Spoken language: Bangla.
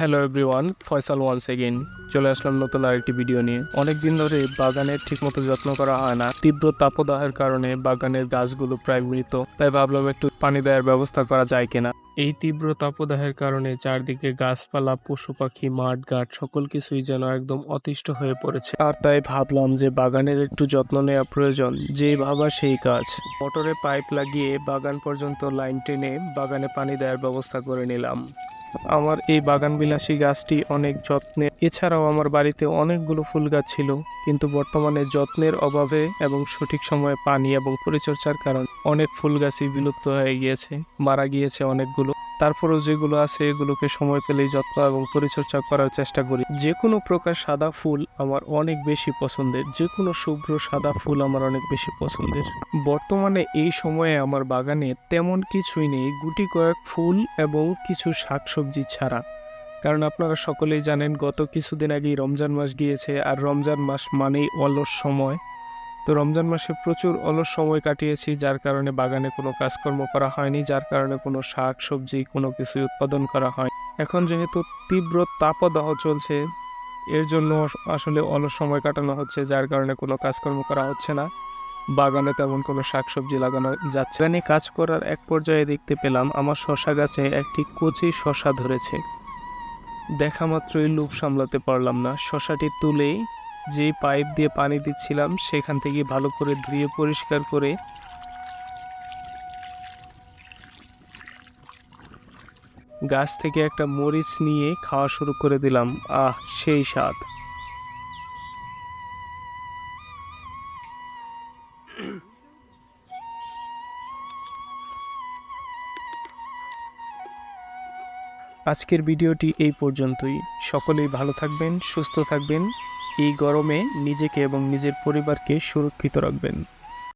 Hello everyone Faisal once again চলে আসলাম নতুন আরেকটি ভিডিও নিয়ে। অনেক দিন ধরে বাগানের ঠিকমতো যত্ন করা হয় না। তীব্র তাপদাহের কারণে বাগানের গাছগুলো প্রায় মৃত। তাই ভাবলাম একটু পানি দেওয়ার ব্যবস্থা করা যায় কিনা। এই তীব্র তাপদাহের কারণে চারদিকে গাছপালা পশু পাখি মাঠ, ঘাট সকল কিছুই যেন একদম অতিষ্ঠ হয়ে পড়েছে। আর তাই ভাবলাম যে বাগানের একটু যত্ন নেওয়া প্রয়োজন। যেই ভাবা সেই কাজ। মোটরে পাইপ লাগিয়ে বাগান পর্যন্ত লাইন টেনে বাগানে পানি দেওয়ার ব্যবস্থা করে নিলাম। আমার এই বাগানবিলাসী গাছটি অনেক যত্নে। এছাড়াও আমার বাড়িতে অনেকগুলো ফুল গাছ ছিল, কিন্তু বর্তমানে যত্নের অভাবে এবং সঠিক সময়ে পানি এবং পরিচর্যার কারণে অনেক ফুল গাছই বিলুপ্ত হয়ে গিয়েছে, মারা গিয়েছে অনেকগুলো। তারপরেও যেগুলো আছে এগুলোকে সময় পেলেই যত্ন এবং পরিচর্যা করার চেষ্টা করি। যে কোনো প্রকার সাদা ফুল আমার অনেক বেশি পছন্দের যে কোনো শুভ্র সাদা ফুল আমার অনেক বেশি পছন্দের। বর্তমানে এই সময়ে আমার বাগানে তেমন কিছুই নেই, গুটি কয়েক ফুল এবং কিছু শাকসবজি ছাড়া। কারণ আপনারা সকলেই জানেন, গত কিছুদিন আগেই রমজান মাস গিয়েছে, আর রমজান মাস মানেই অলস সময়। তো রমজান মাসে প্রচুর অলস সময় কাটিয়েছি, যার কারণে বাগানে কোনো কাজকর্ম করা হয়নি, যার কারণে কোনো শাক, সবজি, কোনো কিছুই উৎপাদন করা হয় এখন যেহেতু তীব্র তাপদাহ চলছে, এর জন্য আসলে অলস সময় কাটানো হচ্ছে, যার কারণে কোনো কাজকর্ম করা হচ্ছে না। বাগানে তেমন কোনো শাকসবজি লাগানো যাচ্ছে না। কাজ করার এক পর্যায়ে দেখতে পেলাম, আমার শশা গাছে একটি কচি শশা ধরেছে। দেখা মাত্রই লুপ সামলাতে পারলাম না, শশাটি তুলেই যেই পাইপ দিয়ে পানি দিচ্ছিলাম, সেখান থেকে ভালো করে ধুয়ে পরিষ্কার করে গাছ থেকে একটা মরিচ নিয়ে খাওয়া শুরু করে দিলাম। আহ, সেই স্বাদ। আজকের ভিডিওটি এই পর্যন্তই। সকলেই ভালো থাকবেন, সুস্থ থাকবেন। এই গরমে নিজেকে এবং নিজের পরিবারকে সুরক্ষিত রাখবেন।